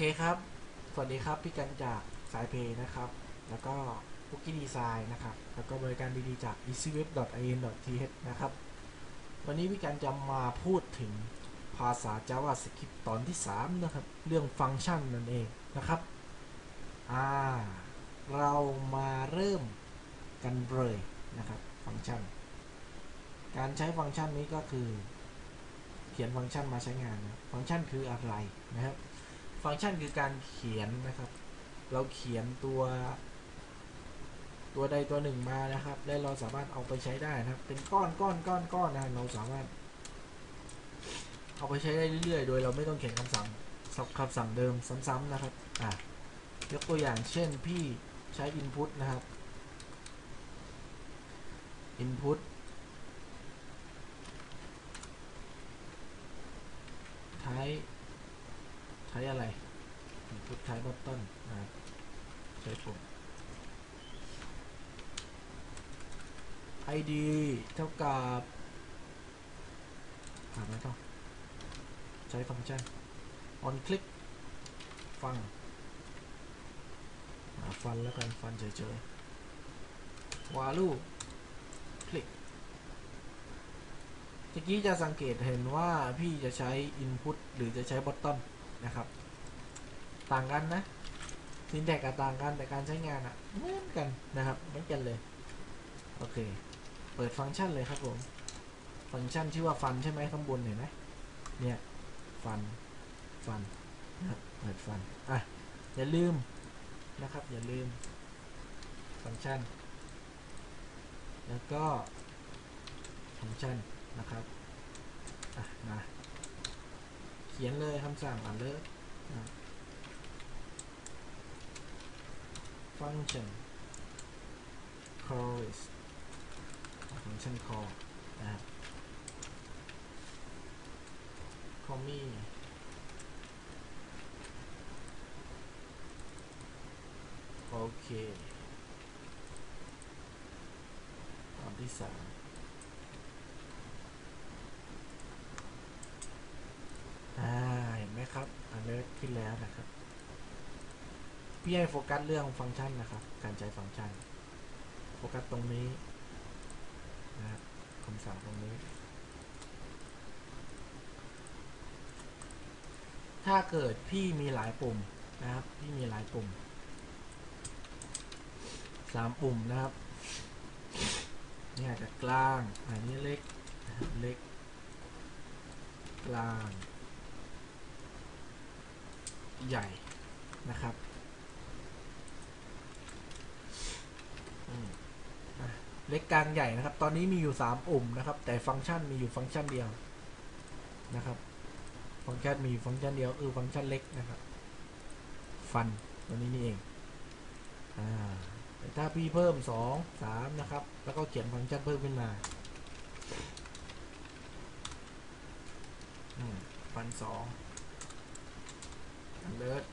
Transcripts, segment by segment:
เคครับ สวัสดีครับ พี่กันจากสายเพย์นะครับ แล้วก็พุกกี้ดีไซน์นะครับ แล้วก็บริการดีๆจาก easyweb.in.th นะครับ วันนี้พี่กันจะมาพูดถึงภาษา JavaScript ตอนที่ 3 นะครับ เรื่องฟังก์ชันนั่นเองนะครับ อ่า เรามาเริ่มกันเลยนะครับ ฟังก์ชัน การใช้ฟังก์ชันนี้ก็คือ เขียนฟังก์ชันมาใช้งานนะ ฟังก์ชันคืออะไรนะครับ ฟังก์ชันคือการเขียนนะครับ เราเขียนตัว ตัวใดตัวหนึ่งมานะครับ และเราสามารถเอาไปใช้ได้นะครับ เป็นก้อนก้อนก้อนก้อนนะเราสามารถ เอาไปใช้ได้เรื่อยๆ โดยเราไม่ต้องเขียนคำสั่งคำสั่งเดิมซ้ำๆนะครับอะยกตัวอย่างเช่นพี่ใช้ input นะครับ input ใช้ ใช้อะไร input ใช้ button นะครับใช้ปุ่ม id เท่ากับอ่าไหมต่อใช้ฟังก์ชัน on click ฟังหาฟันแล้วกันฟันเฉยๆวาลูคลิกตะกี้จะสังเกตเห็นว่าพี่จะใช้ Input หรือจะใช้ Bottom นะครับ ต่างกันนะซินแท็กต่างกันแต่การใช้งานอะเหมือนกันนะครับเหมือนกันเลย โอเค เปิดฟังก์ชันเลยครับผม ฟังก์ชันชื่อว่าฟันใช่ไหมข้างบนเห็นไหมเนี่ยฟันฟันนะเปิดฟันอะอย่าลืมนะครับ อย่าลืม ฟังก์ชัน แล้วก็ฟังก์ชันนะครับอะมา ขียนเลยคำสั่งอ่านเลยนะฟังก์ชัน call is ฟังก์ชัน call นะครับ call me โอเคตอนที่สามอ่า เห็นไหมครับ alert ขึ้นแล้วนะครับ พี่ให้โฟกัสเรื่องฟังก์ชันนะครับ การใช้ฟังก์ชัน โฟกัสตรงนี้นะครับคำสั่งตรงนี้ ถ้าเกิดพี่มีหลายปุ่มนะครับ พี่มีหลายปุ่มสามปุ่มนะครับนี่อาจจะกลาง อันนี้เล็ก เล็ก กลาง ใหญ่นะครับเล็กกลางใหญ่นะครับ ตอนนี้มีอยู่สามปุ่มนะครับ แต่ฟังก์ชันมีอยู่ฟังก์ชันเดียวนะครับ ฟังก์ชันมีฟังก์ชันเดียวคือฟังก์ชันเล็กนะครับ ฟันตัวนี้นี่เองอ่าถ้าพี่เพิ่มสองสามนะครับ แล้วก็เขียนฟังก์ชันเพิ่มขึ้นมาฟันสอง เลิศ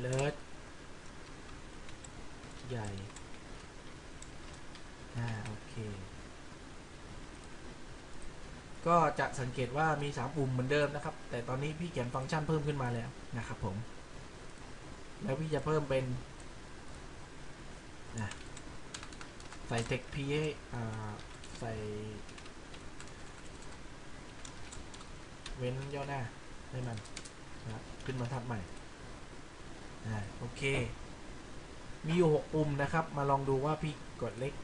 เลิศใหญ่ อ่า โอเค ก็จะสังเกตว่ามีสามปุ่มเหมือนเดิมนะครับ แต่ตอนนี้พี่เขียนฟังก์ชันเพิ่มขึ้นมาแล้วนะครับผม แล้วพี่จะเพิ่มเป็นนะใส่เทคพีให้ใส่ เว้นย่อหน้าให้มันนะขึ้นบรรทัดใหม่อ่าโอเค มีอยู่หกปุ่มนะครับ มาลองดูว่าพี่กดเล็ก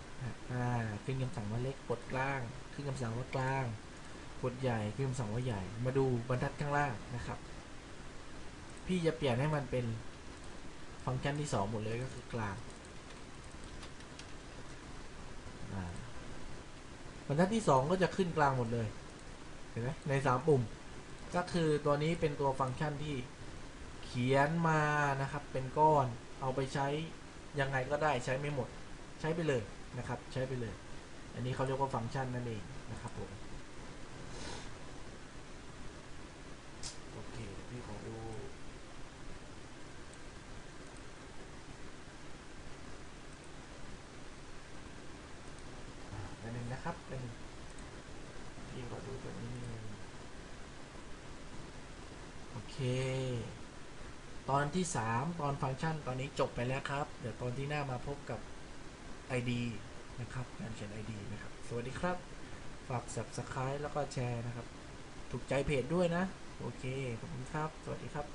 อ่าขึ้นคำสั่งว่าเล็กกดกลาง ขึ้นคำสั่งว่ากลาง กดใหญ่ขึ้นคำสั่งว่าใหญ่ มาดูบรรทัดข้างล่างนะครับ พี่จะเปลี่ยนให้มันเป็นฟังก์ชันที่สองหมดเลยก็คือกลางบรรทัดที่สองก็จะขึ้นกลางหมดเลยเห็นไหมในสามปุ่ม ก็คือตัวนี้เป็นตัวฟังก์ชันที่เขียนมานะครับ เป็นก้อนเอาไปใช้ยังไงก็ได้ใช้ไม่หมด ใช้ไปเลยนะครับ ใช้ไปเลย อันนี้เขาเรียกว่าฟังก์ชันนั่นเองนะครับผม เค ตอนที่ 3 ตอนฟังก์ชันตอนนี้จบไปแล้วครับ เดี๋ยวตอนที่หน้ามาพบกับ ID นะครับการเขียน ID นะครับ สวัสดีครับ ฝาก subscribe แล้วก็แชร์นะครับ ถูกใจเพจด้วยนะ โอเค ขอบคุณครับ สวัสดีครับ